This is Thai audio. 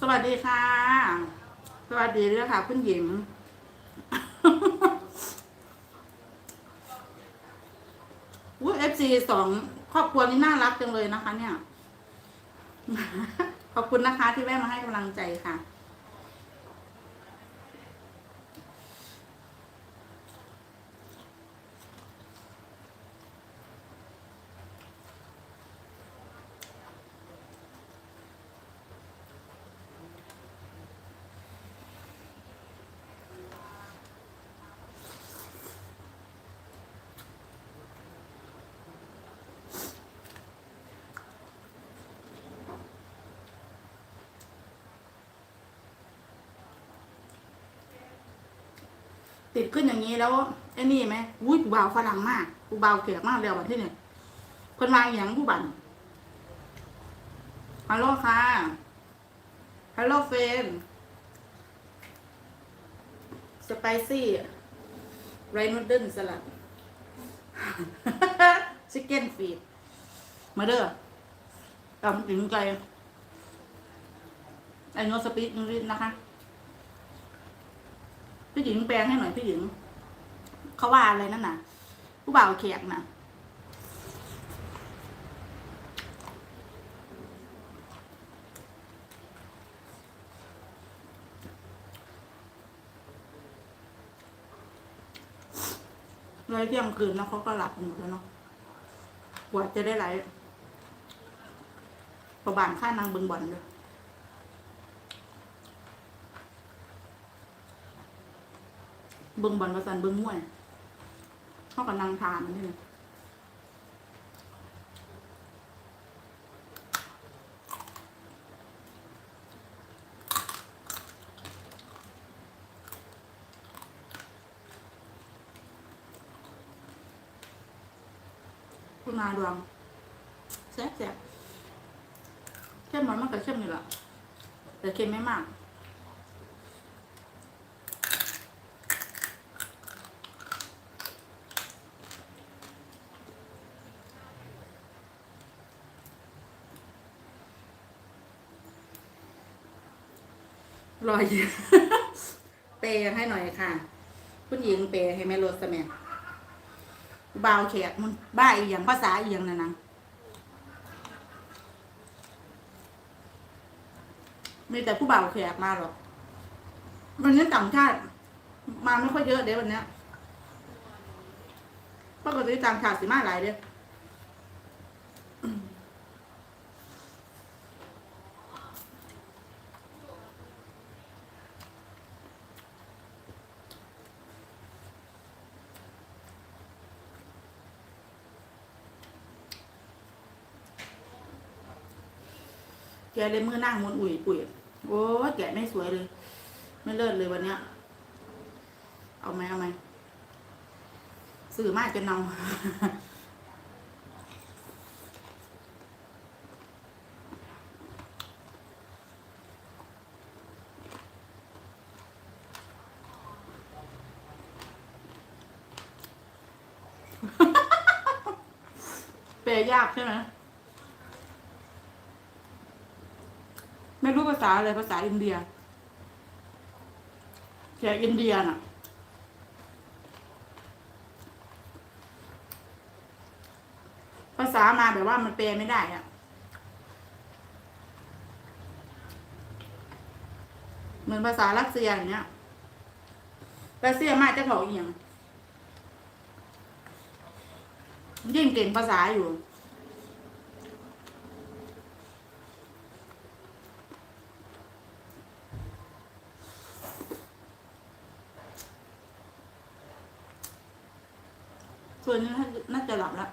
สวัสดีค่ะ สวัสดีด้วยค่ะ คุณหญิงอุ้ยเอฟซีสองครอบครัวนี้น่ารักจังเลยนะคะ เนี่ย ขอบคุณนะคะที่แวะมาให้กำลังใจค่ะ ติดขึ้นอย่างนี้แล้วไอ้นี่ไหมอุ้ยกูเบาฝรั่งมากกูเบาเกลียกมากเลยวันที่เนี่ยคนมาอย่างผู้บันฮัลโหลค่ะฮัลโหลเฟนสไปซี่ไรนูดเดิลสลัดชิคเก้นฟีดมาเด้อตำถึงใจไอ้โนสปีกนิดนะคะ พี่หญิงแปลงให้หน่อยพี่หญิงเขาว่าอะไรนั่นน่ะ ผู้บ่าวแขกน่ะเลยเที่ยงคืนแล้วเขาก็หลับหมดแล้วเนาะกว่าจะได้ไหลประบานค่านางบิงบอลเลย เบิ่งบอลประสันเบิ่งมวยเขากับนางทานนี่เลยคุณนาดวงแซ่บแซ่บเข้มมันมากกับเข้มนี่แหละแต่เค็มไม่มาก รอยยิ้มเปย์ให้หน่อยค่ะ คุณหญิงเปย์ให้แม่รถสแมับาวแขกมันบ้าอีกอย่างภาษาอีกอย่างนะนะมีแต่ผู้บ่าวแขกมาหรอกวันนี้ต่างชาติมาไม่ค่อยเยอะเด้วันนี้ปกติต่างชาติสิมาหลายเด้อ แกเลยมือนั่งมุนอุ่ยปุ๋ยโอ้แกไม่สวยเลย ไม่เลิศเลยวันเนี้ย เอาไหมเอาไหมสื่อมากจนเนาแปลยากใช่ไหม ไม่รู้ภาษาอะไรภาษาอินเดียแขกอินเดียน่ะ ภาษามาแบบว่ามันแปลไม่ได้อะเหมือนภาษารัสเซียอย่างเงี้ยรัสเซียมากจะบอกอียงยิ่งเก่งภาษาอยู่ ส่วนนี้น่าจะหลับแล้ว